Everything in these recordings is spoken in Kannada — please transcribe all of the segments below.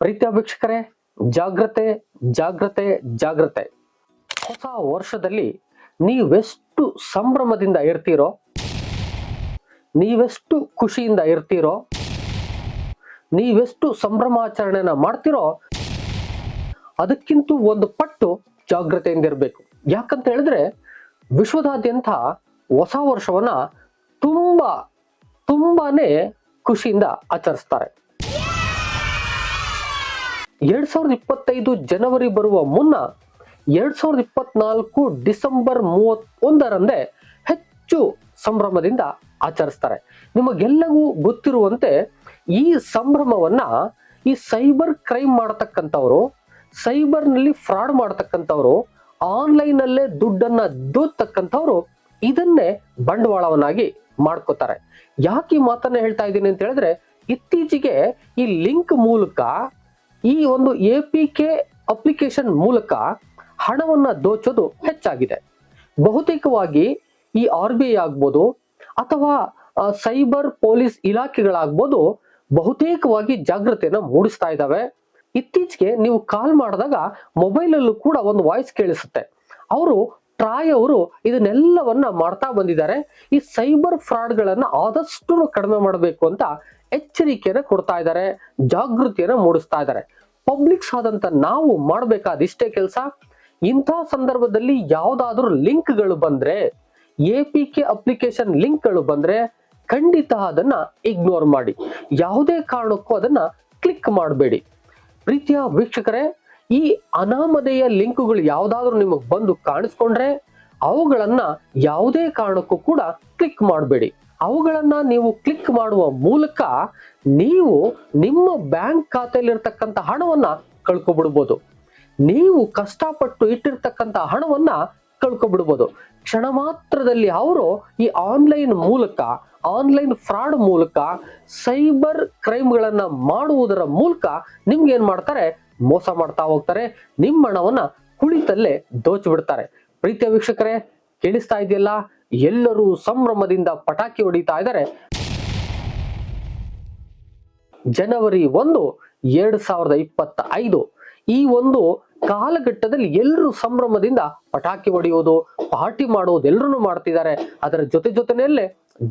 ಪ್ರೀತಿಯ ವೀಕ್ಷಕರೇ, ಜಾಗ್ರತೆ ಜಾಗ್ರತೆ ಜಾಗ್ರತೆ. ಹೊಸ ವರ್ಷದಲ್ಲಿ ನೀವೆಷ್ಟು ಸಂಭ್ರಮದಿಂದ ಇರ್ತೀರೋ, ನೀವೆಷ್ಟು ಖುಷಿಯಿಂದ ಇರ್ತೀರೋ, ನೀವೆಷ್ಟು ಸಂಭ್ರಮಾಚರಣೆನ ಮಾಡ್ತೀರೋ, ಅದಕ್ಕಿಂತ ಒಂದು ಪಟ್ಟು ಜಾಗ್ರತೆಯಿಂದ ಇರಬೇಕು. ಯಾಕಂತ ಹೇಳಿದ್ರೆ, ವಿಶ್ವದಾದ್ಯಂತ ಹೊಸ ವರ್ಷವನ್ನ ತುಂಬಾ, ತುಂಬಾನೇ ಖುಷಿಯಿಂದ ಆಚರಿಸ್ತಾರೆ. ಎರಡ್ ಸಾವಿರದ ಇಪ್ಪತ್ತೈದು ಜನವರಿ ಬರುವ ಮುನ್ನ ಎರಡ್ ಸಾವಿರದ ಇಪ್ಪತ್ನಾಲ್ಕು ಡಿಸೆಂಬರ್ ಮೂವತ್ತೊಂದರಂದೇ ಹೆಚ್ಚು ಸಂಭ್ರಮದಿಂದ ಆಚರಿಸ್ತಾರೆ. ನಿಮಗೆಲ್ಲವೂ ಗೊತ್ತಿರುವಂತೆ ಈ ಸಂಭ್ರಮವನ್ನ ಈ ಸೈಬರ್ ಕ್ರೈಮ್ ಮಾಡತಕ್ಕಂಥವ್ರು, ಸೈಬರ್ನಲ್ಲಿ ಫ್ರಾಡ್ ಮಾಡತಕ್ಕಂಥವ್ರು, ಆನ್ಲೈನಲ್ಲೇ ದುಡ್ಡನ್ನ ದೋತಕ್ಕಂಥವ್ರು ಇದನ್ನೇ ಬಂಡವಾಳವನ್ನಾಗಿ ಮಾಡ್ಕೋತಾರೆ. ಯಾಕೆ ಮಾತನ್ನ ಹೇಳ್ತಾ ಇದ್ದೀನಿ ಅಂತ ಹೇಳಿದ್ರೆ, ಇತ್ತೀಚೆಗೆ ಈ ಲಿಂಕ್ ಮೂಲಕ ಈ ಒಂದು ಎ ಪಿ ಕೆ ಅಪ್ಲಿಕೇಶನ್ ಮೂಲಕ ಹಣವನ್ನ ದೋಚೋದು ಹೆಚ್ಚಾಗಿದೆ. ಬಹುತೇಕವಾಗಿ ಈ ಆರ್ ಬಿ ಐ ಆಗ್ಬೋದು ಅಥವಾ ಸೈಬರ್ ಪೊಲೀಸ್ ಇಲಾಖೆಗಳಾಗ್ಬೋದು ಬಹುತೇಕವಾಗಿ ಜಾಗೃತಿಯನ್ನ ಮೂಡಿಸ್ತಾ ಇದ್ದಾವೆ. ಇತ್ತೀಚೆಗೆ ನೀವು ಕಾಲ್ ಮಾಡಿದಾಗ ಮೊಬೈಲ್ ಅಲ್ಲೂ ಕೂಡ ಒಂದು ವಾಯ್ಸ್ ಕೇಳಿಸುತ್ತೆ. ಅವರು, ಟ್ರಾಯ್ ಅವರು ಇದನ್ನೆಲ್ಲವನ್ನ ಮಾಡ್ತಾ ಬಂದಿದ್ದಾರೆ. ಈ ಸೈಬರ್ ಫ್ರಾಡ್ಗಳನ್ನ ಆದಷ್ಟು ಕಡಿಮೆ ಮಾಡಬೇಕು ಅಂತ ಎಚ್ಚರಿಕೆಯನ್ನ ಕೊಡ್ತಾ ಇದ್ದಾರೆ, ಜಾಗೃತಿಯನ್ನು ಮೂಡಿಸ್ತಾ ಇದ್ದಾರೆ. ಪಬ್ಲಿಕ್ಸ್ ಆದಂತ ನಾವು ಮಾಡಬೇಕಾದ ಇಷ್ಟೇ ಕೆಲಸ, ಇಂಥ ಸಂದರ್ಭದಲ್ಲಿ ಯಾವುದಾದ್ರೂ ಲಿಂಕ್ಗಳು ಬಂದ್ರೆ ಎ ಪಿ ಕೆ ಅಪ್ಲಿಕೇಶನ್ ಲಿಂಕ್ಗಳು ಬಂದ್ರೆ ಖಂಡಿತ ಅದನ್ನ ಇಗ್ನೋರ್ ಮಾಡಿ. ಯಾವುದೇ ಕಾರಣಕ್ಕೂ ಅದನ್ನ ಕ್ಲಿಕ್ ಮಾಡಬೇಡಿ. ಪ್ರೀತಿಯ ವೀಕ್ಷಕರೇ, ಈ ಅನಾಮಧೇಯ ಲಿಂಕ್ಗಳು ಯಾವುದಾದ್ರೂ ನಿಮಗೆ ಬಂದು ಕಾಣಿಸ್ಕೊಂಡ್ರೆ, ಅವುಗಳನ್ನ ಯಾವುದೇ ಕಾರಣಕ್ಕೂ ಕೂಡ ಕ್ಲಿಕ್ ಮಾಡಬೇಡಿ. ಅವುಗಳನ್ನ ನೀವು ಕ್ಲಿಕ್ ಮಾಡುವ ಮೂಲಕ ನೀವು ನಿಮ್ಮ ಬ್ಯಾಂಕ್ ಖಾತೆಯಲ್ಲಿರ್ತಕ್ಕಂಥ ಹಣವನ್ನ ಕಳ್ಕೊಬಿಡ್ಬೋದು. ನೀವು ಕಷ್ಟಪಟ್ಟು ಇಟ್ಟಿರ್ತಕ್ಕಂಥ ಹಣವನ್ನ ಕಳ್ಕೊಬಿಡ್ಬೋದು. ಕ್ಷಣ ಮಾತ್ರದಲ್ಲಿ ಅವರು ಈ ಆನ್ಲೈನ್ ಮೂಲಕ ಆನ್ಲೈನ್ ಫ್ರಾಡ್ ಮೂಲಕ ಸೈಬರ್ ಕ್ರೈಮ್ಗಳನ್ನು ಮಾಡುವುದರ ಮೂಲಕ ನಿಮ್ಗೆ ಏನ್ ಮಾಡ್ತಾರೆ? ಮೋಸ ಮಾಡ್ತಾ ಹೋಗ್ತಾರೆ. ನಿಮ್ಮ ಹಣವನ್ನ ಕುಳಿತಲ್ಲೇ ದೋಚಿಬಿಡ್ತಾರೆ. ಪ್ರೀತಿಯ ವೀಕ್ಷಕರೇ, ಕೇಳಿಸ್ತಾ ಇದೆಯಲ್ಲ? ಎಲ್ಲರೂ ಸಂಭ್ರಮದಿಂದ ಪಟಾಕಿ ಹೊಡಿತಾ ಇದ್ದಾರೆ. ಜನವರಿ ಒಂದು, ಎರಡ್ ಸಾವಿರದ ಇಪ್ಪತ್ತ ಐದು ಈ ಒಂದು ಕಾಲಘಟ್ಟದಲ್ಲಿ ಎಲ್ಲರೂ ಸಂಭ್ರಮದಿಂದ ಪಟಾಕಿ ಹೊಡೆಯೋದು, ಪಾರ್ಟಿ ಮಾಡೋದು ಎಲ್ಲರೂ ಮಾಡ್ತಿದ್ದಾರೆ. ಅದರ ಜೊತೆ ಜೊತೆನಲ್ಲೇ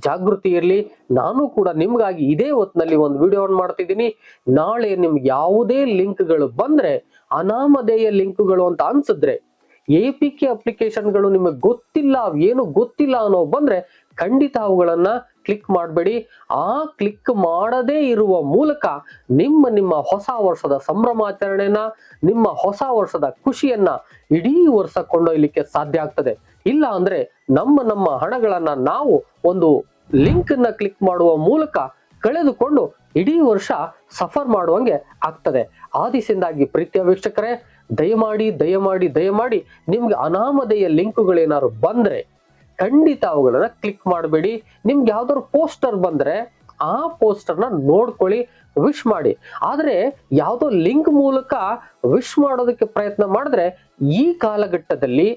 ಜಾಗೃತಿ ಇರಲಿ. ನಾನು ಕೂಡ ನಿಮ್ಗಾಗಿ ಇದೇ ಹೊತ್ತಿನಲ್ಲಿ ಒಂದು ವಿಡಿಯೋವನ್ನು ಮಾಡ್ತಿದ್ದೀನಿ. ನಾಳೆ ನಿಮ್ಗೆ ಯಾವುದೇ ಲಿಂಕ್ಗಳು ಬಂದ್ರೆ, ಅನಾಮಧೇಯ ಲಿಂಕ್ಗಳು ಅಂತ ಅನ್ಸಿದ್ರೆ ಎ ಪಿ ಕೆ ಅಪ್ಲಿಕೇಶನ್ಗಳು ನಿಮಗೆ ಗೊತ್ತಿಲ್ಲ, ಏನು ಗೊತ್ತಿಲ್ಲ ಅನ್ನೋ ಬಂದ್ರೆ ಖಂಡಿತ ಅವುಗಳನ್ನ ಕ್ಲಿಕ್ ಮಾಡಬೇಡಿ. ಆ ಕ್ಲಿಕ್ ಮಾಡದೇ ಇರುವ ಮೂಲಕ ನಿಮ್ಮ ನಿಮ್ಮ ಹೊಸ ವರ್ಷದ ಸಂಭ್ರಮಾಚರಣೆನ ನಿಮ್ಮ ಹೊಸ ವರ್ಷದ ಖುಷಿಯನ್ನ ಇಡೀ ವರ್ಷ ಕೊಂಡೊಯ್ಲಿಕ್ಕೆ ಸಾಧ್ಯ ಆಗ್ತದೆ. ಇಲ್ಲ ಅಂದ್ರೆ ನಮ್ಮ ನಮ್ಮ ಹಣಗಳನ್ನ ನಾವು ಒಂದು ಲಿಂಕ್ ಅನ್ನ ಕ್ಲಿಕ್ ಮಾಡುವ ಮೂಲಕ ಕಳೆದುಕೊಂಡು ಇಡೀ ವರ್ಷ ಸಫರ್ ಮಾಡುವಂಗೆ ಆಗ್ತದೆ. ಆದಿಸಿಂದಾಗಿ ಪ್ರೀತಿಯ ವೀಕ್ಷಕರೇ ದಯಮಾಡಿ ದಯಮಾಡಿ ದಯಮಾಡಿ ನಿಮ್ಗೆ ಅನಾಮಧೇಯ ಲಿಂಕ್ಗಳೇನಾದ್ರು ಬಂದ್ರೆ ಖಂಡಿತ ಅವುಗಳನ್ನ ಕ್ಲಿಕ್ ಮಾಡಬೇಡಿ. ನಿಮ್ಗೆ ಯಾವ್ದಾದ್ರು ಪೋಸ್ಟರ್ ಬಂದ್ರೆ ಆ ಪೋಸ್ಟರ್ನ ನೋಡ್ಕೊಳ್ಳಿ, ವಿಶ್ ಮಾಡಿ. ಆದ್ರೆ ಯಾವುದೋ ಲಿಂಕ್ ಮೂಲಕ ವಿಶ್ ಮಾಡೋದಕ್ಕೆ ಪ್ರಯತ್ನ ಮಾಡಿದ್ರೆ ಈ ಕಾಲಘಟ್ಟದಲ್ಲಿ,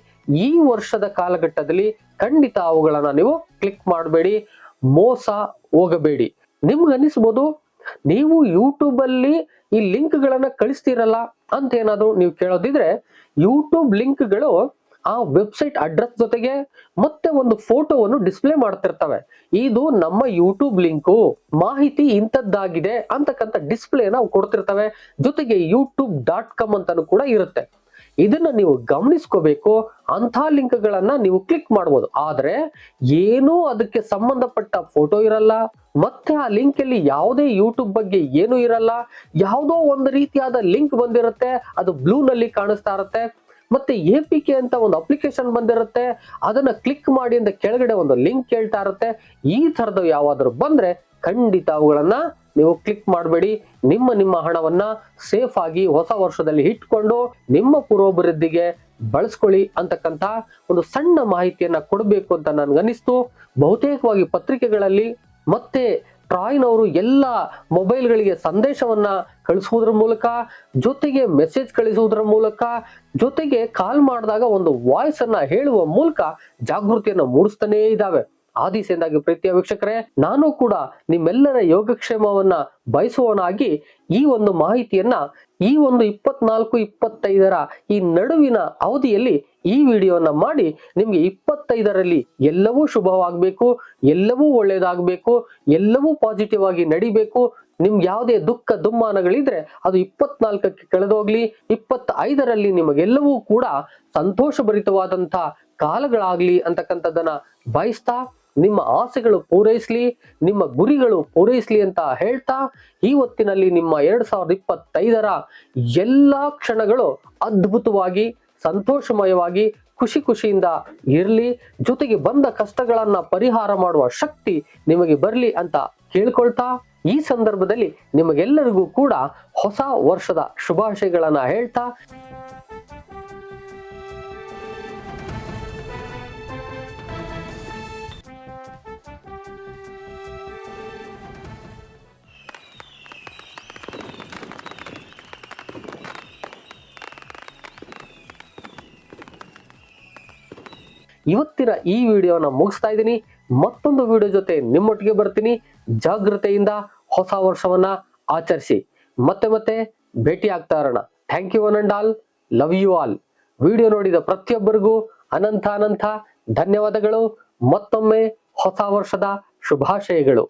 ಈ ವರ್ಷದ ಕಾಲಘಟ್ಟದಲ್ಲಿ ಖಂಡಿತ ಅವುಗಳನ್ನ ನೀವು ಕ್ಲಿಕ್ ಮಾಡಬೇಡಿ, ಮೋಸ ಹೋಗಬೇಡಿ. ನಿಮ್ಗೆ ಅನಿಸ್ಬೋದು? ನೀವು ಯೂಟ್ಯೂಬ್ ಅಲ್ಲಿ ಈ ಲಿಂಕ್ ಗಳನ್ನ ಕಳಿಸ್ತೀರಲ್ಲ ಅಂತ ಏನಾದ್ರು ನೀವು ಕೇಳೋದಿದ್ರೆ ಯೂಟ್ಯೂಬ್ ಲಿಂಕ್ಗಳು ಆ ವೆಬ್ಸೈಟ್ ಅಡ್ರೆಸ್ ಜೊತೆಗೆ ಮತ್ತೆ ಒಂದು ಫೋಟೋವನ್ನು ಡಿಸ್ಪ್ಲೇ ಮಾಡ್ತಿರ್ತವೆ. ಇದು ನಮ್ಮ ಯೂಟ್ಯೂಬ್ ಲಿಂಕು. ಮಾಹಿತಿ ಇಂಥದ್ದಾಗಿದೆ ಅಂತಕ್ಕಂಥ ಡಿಸ್ಪ್ಲೇ ನಾವು ಕೊಡ್ತಿರ್ತವೆ. ಜೊತೆಗೆ ಯೂಟ್ಯೂಬ್ ಡಾಟ್ ಕಾಮ್ ಅಂತಾನು ಕೂಡ ಇರುತ್ತೆ. ಇದನ್ನ ನೀವು ಗಮನಿಸ್ಕೋಬೇಕು. ಅಂಥ ಲಿಂಕ್ಗಳನ್ನ ನೀವು ಕ್ಲಿಕ್ ಮಾಡ್ಬೋದು. ಆದ್ರೆ ಏನೂ ಅದಕ್ಕೆ ಸಂಬಂಧಪಟ್ಟ ಫೋಟೋ ಇರಲ್ಲ. ಮತ್ತೆ ಆ ಲಿಂಕ್ ಅಲ್ಲಿ ಯಾವುದೇ ಯೂಟ್ಯೂಬ್ ಬಗ್ಗೆ ಏನು ಇರಲ್ಲ. ಯಾವುದೋ ಒಂದು ರೀತಿಯಾದ ಲಿಂಕ್ ಬಂದಿರುತ್ತೆ. ಅದು ಬ್ಲೂ ನಲ್ಲಿ ಕಾಣಿಸ್ತಾ ಇರುತ್ತೆ. ಮತ್ತೆ ಎ ಪಿ ಕೆ ಅಂತ ಒಂದು ಅಪ್ಲಿಕೇಶನ್ ಬಂದಿರುತ್ತೆ. ಅದನ್ನ ಕ್ಲಿಕ್ ಮಾಡಿ ಅಂತ ಕೆಳಗಡೆ ಒಂದು ಲಿಂಕ್ ಹೇಳ್ತಾ ಇರುತ್ತೆ. ಈ ತರದ ಯಾವಾದ್ರೂ ಬಂದ್ರೆ ಖಂಡಿತ ಅವುಗಳನ್ನ ನೀವು ಕ್ಲಿಕ್ ಮಾಡಬೇಡಿ. ನಿಮ್ಮ ನಿಮ್ಮ ಹಣವನ್ನ ಸೇಫ್ ಆಗಿ ಹೊಸ ವರ್ಷದಲ್ಲಿ ಇಟ್ಕೊಂಡು ನಿಮ್ಮ ಪುರೋಭಿವೃದ್ಧಿಗೆ ಬಳಸ್ಕೊಳ್ಳಿ ಅಂತಕ್ಕಂತ ಒಂದು ಸಣ್ಣ ಮಾಹಿತಿಯನ್ನ ಕೊಡಬೇಕು ಅಂತ ನನ್ಗನಿಸ್ತು ಬಹುತೇಕವಾಗಿ ಪತ್ರಿಕೆಗಳಲ್ಲಿ ಮತ್ತೆ ಟ್ರಾಯ್ನವರು ಎಲ್ಲ ಮೊಬೈಲ್ಗಳಿಗೆ ಸಂದೇಶವನ್ನ ಕಳಿಸುವುದರ ಮೂಲಕ, ಜೊತೆಗೆ ಮೆಸೇಜ್ ಕಳಿಸುವುದರ ಮೂಲಕ, ಜೊತೆಗೆ ಕಾಲ್ ಮಾಡಿದಾಗ ಒಂದು ವಾಯ್ಸ್ ಅನ್ನ ಹೇಳುವ ಮೂಲಕ ಜಾಗೃತಿಯನ್ನು ಮೂಡಿಸ್ತಾನೇ ಇದ್ದಾವೆ. ಆದಿಸೆಂದಾಗಿ ಪ್ರೀತಿಯ ವೀಕ್ಷಕರೇ, ನಾನು ಕೂಡ ನಿಮ್ಮೆಲ್ಲರ ಯೋಗಕ್ಷೇಮವನ್ನ ಬಯಸುವವನಾಗಿ ಈ ಒಂದು ಮಾಹಿತಿಯನ್ನ ಈ ಒಂದು ಇಪ್ಪತ್ನಾಲ್ಕು, ಇಪ್ಪತ್ತೈದರ ಈ ನಡುವಿನ ಅವಧಿಯಲ್ಲಿ ಈ ವಿಡಿಯೋನ ಮಾಡಿ ನಿಮ್ಗೆ ಇಪ್ಪತ್ತೈದರಲ್ಲಿ ಎಲ್ಲವೂ ಶುಭವಾಗಬೇಕು, ಎಲ್ಲವೂ ಒಳ್ಳೇದಾಗಬೇಕು, ಎಲ್ಲವೂ ಪಾಸಿಟಿವ್ ಆಗಿ ನಡಿಬೇಕು. ನಿಮ್ಗೆ ಯಾವುದೇ ದುಃಖ, ದುಮ್ಮಾನಗಳಿದ್ರೆ ಅದು ಇಪ್ಪತ್ನಾಲ್ಕಕ್ಕೆ ಕಳೆದೋಗ್ಲಿ, ಇಪ್ಪತ್ತೈದರಲ್ಲಿ ನಿಮಗೆಲ್ಲವೂ ಕೂಡ ಸಂತೋಷಭರಿತವಾದಂಥ ಕಾಲಗಳಾಗ್ಲಿ ಅಂತಕ್ಕಂಥದ್ದನ್ನ ಬಯಸ್ತಾ ನಿಮ್ಮ ಆಸೆಗಳು ಪೂರೈಸಲಿ, ನಿಮ್ಮ ಗುರಿಗಳು ಪೂರೈಸಲಿ ಅಂತ ಹೇಳ್ತಾ ಈ ಹೊತ್ತಿನಲ್ಲಿ ನಿಮ್ಮ ಎರಡ್ ಸಾವಿರದ ಇಪ್ಪತ್ತೈದರ ಎಲ್ಲಾ ಕ್ಷಣಗಳು ಅದ್ಭುತವಾಗಿ, ಸಂತೋಷಮಯವಾಗಿ, ಖುಷಿ ಖುಷಿಯಿಂದ ಇರಲಿ. ಜೊತೆಗೆ ಬಂದ ಕಷ್ಟಗಳನ್ನ ಪರಿಹಾರ ಮಾಡುವ ಶಕ್ತಿ ನಿಮಗೆ ಬರಲಿ ಅಂತ ಕೇಳ್ಕೊಳ್ತಾ ಈ ಸಂದರ್ಭದಲ್ಲಿ ನಿಮಗೆಲ್ಲರಿಗೂ ಕೂಡ ಹೊಸ ವರ್ಷದ ಶುಭಾಶಯಗಳನ್ನು ಹೇಳ್ತಾ ಇವತ್ತಿನ ಈ ವಿಡಿಯೋನ ಮುಗಿಸ್ತಾ ಇದ್ದೀನಿ. ಮತ್ತೊಂದು ವಿಡಿಯೋ ಜೊತೆ ನಿಮ್ಮೊಟ್ಟಿಗೆ ಬರ್ತೀನಿ. ಜಾಗೃತೆಯಿಂದ ಹೊಸ ವರ್ಷವನ್ನ ಆಚರಿಸಿ. ಮತ್ತೆ ಮತ್ತೆ ಭೇಟಿ ಆಗ್ತಾ ಇರೋಣ. Thank you one and all love you all video ನೋಡಿದ ಪ್ರತಿಯೊಬ್ಬರಿಗೂ ಅನಂತ ಅನಂತ ಧನ್ಯವಾದಗಳು. ಮತ್ತೊಮ್ಮೆ ಹೊಸ ವರ್ಷದ ಶುಭಾಶಯಗಳು.